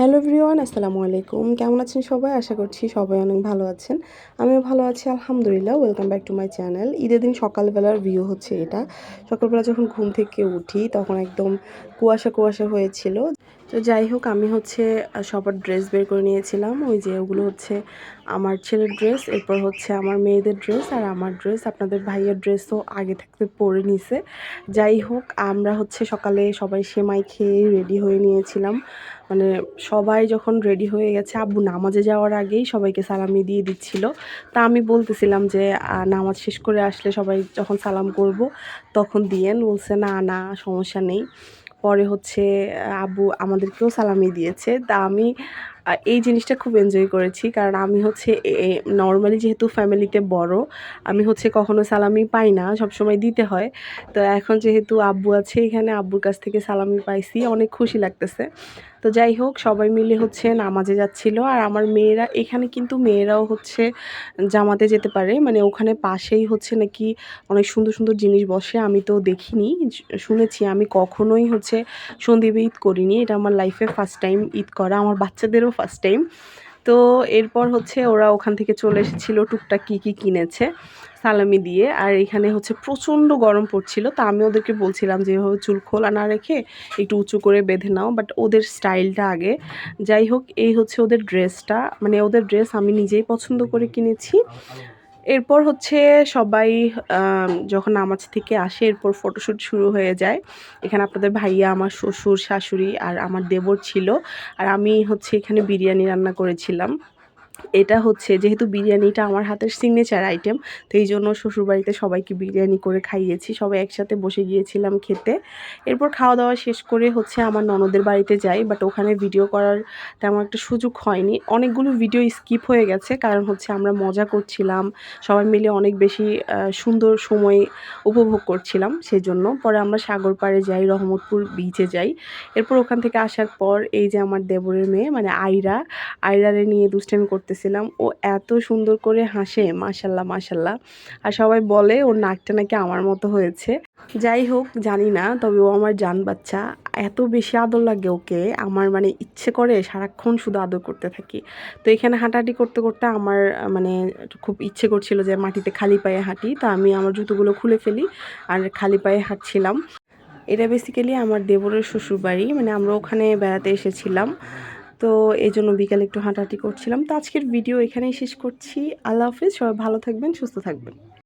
Hello everyone, আসসালামু আলাইকুম। কেমন আছেন সবাই? আশা করছি সবাই অনেক ভালো আছেন। আমিও ভালো আছি, আলহামদুলিল্লাহ। Welcome back to my channel ঈদের দিন সকালবেলার ভিউ হচ্ছে এটা। সকালবেলা যখন ঘুম থেকে উঠি, তখন একদম কুয়াশা কুয়াশা হয়েছিল। তো যাই হোক, আমি হচ্ছে সবার ড্রেস বের করে নিয়েছিলাম। ওই যে ওগুলো হচ্ছে আমার ছেলের ড্রেস এরপর হচ্ছে আমার মেয়েদের ড্রেস আর আমার ড্রেস আপনাদের ভাইয়ের ড্রেসও আগে থাকতে পরে নিছে। যাই হোক, আমরা হচ্ছে সকালে সবাই সেমাই খেয়ে রেডি হয়ে নিয়েছিলাম। মানে সবাই যখন রেডি হয়ে গেছে, আব্বু নামাজে যাওয়ার আগেই সবাইকে সালামি দিয়ে দিচ্ছিল। তা আমি বলতেছিলাম যে নামাজ শেষ করে আসলে সবাই যখন সালাম করব, তখন দিয়েন। বলছে, না না, সমস্যা নেই। পরে হচ্ছে আবু আমাদেরকেও সালামি দিয়েছে। তা আমি এই জিনিসটা খুব এনজয় করেছি। কারণ আমি হচ্ছে নর্মালি যেহেতু ফ্যামিলিতে বড়, আমি হচ্ছে কখনো সালামি পাই না, সবসময় দিতে হয়। তো এখন যেহেতু আব্বু আছে এখানে, আব্বুর কাছ থেকে সালামি পাইছি, অনেক খুশি লাগতেছে। তো যাই হোক, সবাই মিলে হচ্ছে নামাজে যাচ্ছিল। আর আমার মেয়েরা, এখানে কিন্তু মেয়েরাও হচ্ছে জামাতে যেতে পারে। মানে ওখানে পাশেই হচ্ছে নাকি অনেক সুন্দর সুন্দর জিনিস বসে, আমি তো দেখিনি। শুনেছি, আমি কখনোই হচ্ছে সন্দীপে ঈদ করিনি। এটা আমার লাইফে ফার্স্ট টাইম ঈদ করা। আমার বাচ্চাদেরও ফার্স্ট টাইম তো এরপর হচ্ছে ওরা ওখান থেকে চলে এসেছিল, টুকটাক কী কী কিনেছে সালামি দিয়ে। আর এখানে হচ্ছে প্রচণ্ড গরম পড়ছিল, তা আমি ওদেরকে বলছিলাম যে এভাবে চুল খোলা না রেখে একটু উঁচু করে বেঁধে নাও বাট ওদের স্টাইলটা আগে। যাই হোক, এই হচ্ছে ওদের ড্রেসটা মানে ওদের ড্রেস আমি নিজেই পছন্দ করে কিনেছি। এরপর হচ্ছে সবাই যখন নামাজ থেকে আসে, এরপর ফটোশ্যুট শুরু হয়ে যায়। এখানে আপনাদের ভাইয়া, আমার শ্বশুর, শাশুড়ি আর আমার দেবর ছিল। আর আমি হচ্ছে এখানে বিরিয়ানি রান্না করেছিলাম। এটা হচ্ছে যেহেতু বিরিয়ানিটা আমার হাতের সিগনেচার আইটেম তো এই জন্য শ্বশুরবাড়িতে সবাইকে বিরিয়ানি করে খাইয়েছি। সবাই একসাথে বসে গিয়েছিলাম খেতে। এরপর খাওয়া দাওয়া শেষ করে হচ্ছে আমার ননদের বাড়িতে যাই বাট ওখানে ভিডিও করার তেমন একটা সুযোগ হয়নি। অনেকগুলো ভিডিও স্কিপ হয়ে গেছে, কারণ হচ্ছে আমরা মজা করছিলাম, সবাই মিলে অনেক বেশি সুন্দর সময় উপভোগ করছিলাম সেজন্য। পরে আমরা সাগর পাড়ে যাই, রহমতপুর বিচে যাই। এরপর ওখান থেকে আসার পর এই যে আমার দেবরের মেয়ে মানে আয়রা আয়রারে নিয়ে দুষ্টামি করতেছিলাম। ও এত সুন্দর করে হাসে, মাশাল্লাহ মাশাল্লাহ। আর সবাই বলে ওর নাকটা নাকি আমার মতো হয়েছে। যাই হোক, জানি না, তবে ও আমার জান বাচ্চা। এত বেশি আদর লাগে ওকে। আমার মানে ইচ্ছে করে সারাক্ষণ শুধু আদর করতে থাকি। তো এখানে হাঁটাহাঁটি করতে করতে আমার মানে খুব ইচ্ছে করছিল যে মাটিতে খালি পায়ে হাঁটি। তো আমি আমার জুতোগুলো খুলে ফেলি আর খালি পায়ে হাঁটছিলাম। এটা বেসিক্যালি আমার দেবরের শ্বশুরবাড়ি। মানে আমরা ওখানে বেড়াতে এসেছিলাম। তো এই জন্য বিকালে একটু হাঁটাহাঁটি করছিলাম। তো আজকের ভিডিও এখানেই শেষ করছি। আল্লাহ হাফিজ, সবাই ভালো থাকবেন, সুস্থ থাকবেন।